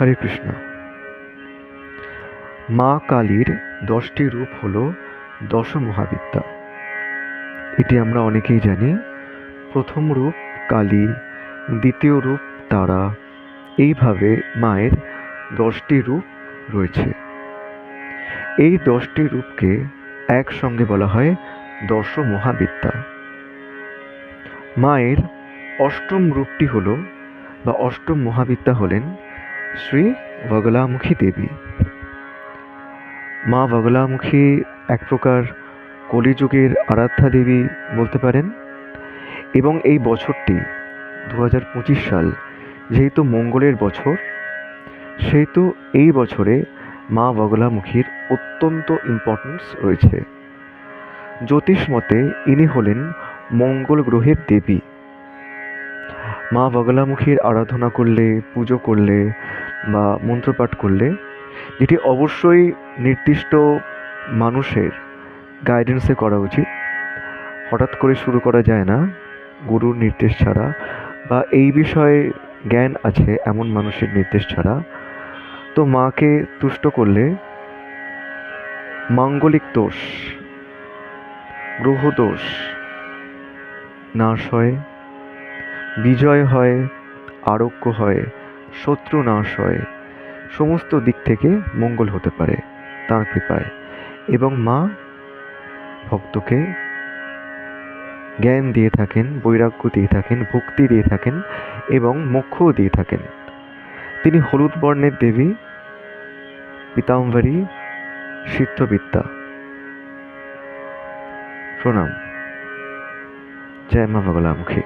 হরে কৃষ্ণ। মা কালীর দশটি রূপ হল দশ মহাবিদ্যা। এটি আমরা অনেকেই জানি। প্রথম রূপ কালী, দ্বিতীয় রূপ তারা। এইভাবে মায়ের দশটি রূপ রয়েছে। এই দশটি রূপকে একসঙ্গে বলা হয় দশ মহাবিদ্যা। মায়ের অষ্টম রূপটি হল বা অষ্টম মহাবিদ্যা হলেন শ্রী বগলামুখী দেবী। মা বগলামুখী এক প্রকার কলিযুগের আরাধ্যা দেবী বলতে পারেন। এবং এই বছরটি দু হাজার পঁচিশ সাল যেহেতু মঙ্গলের বছর, সেহেতু এই বছরে মা বগলামুখীর অত্যন্ত ইম্পর্টেন্স রয়েছে। জ্যোতিষ মতে ইনি হলেন মঙ্গল গ্রহের দেবী। মা বগলামুখীর আরাধনা করলে, পুজো করলে বা মন্ত্রপাঠ করলে যেটি অবশ্যই নির্দিষ্ট মানুষের গাইডেন্সে করা উচিত। হঠাৎ করে শুরু করা যায় না, গুরুর নির্দেশ ছাড়া বা এই বিষয়ে জ্ঞান আছে এমন মানুষের নির্দেশ ছাড়া। তো মাকে তুষ্ট করলে মাঙ্গলিক দোষ, গ্রহ দোষ নাশ হয়। বিজয় হয়, আরোগ্য হয়, শত্রু নাশ হয়। সমস্ত দিক থেকে মঙ্গল হতে পারে তার কৃপায়। এবং মা ভক্তকে জ্ঞান দিয়ে থাকেন, বৈরাগ্য দিয়ে থাকেন, ভক্তি দিয়ে থাকেন এবং মোক্ষও দিয়ে থাকেন। তিনি হলুদ বর্ণের দেবী পিতাম্বরী সিদ্ধবিদ্যা। প্রণাম। জয় মা বগলামুখী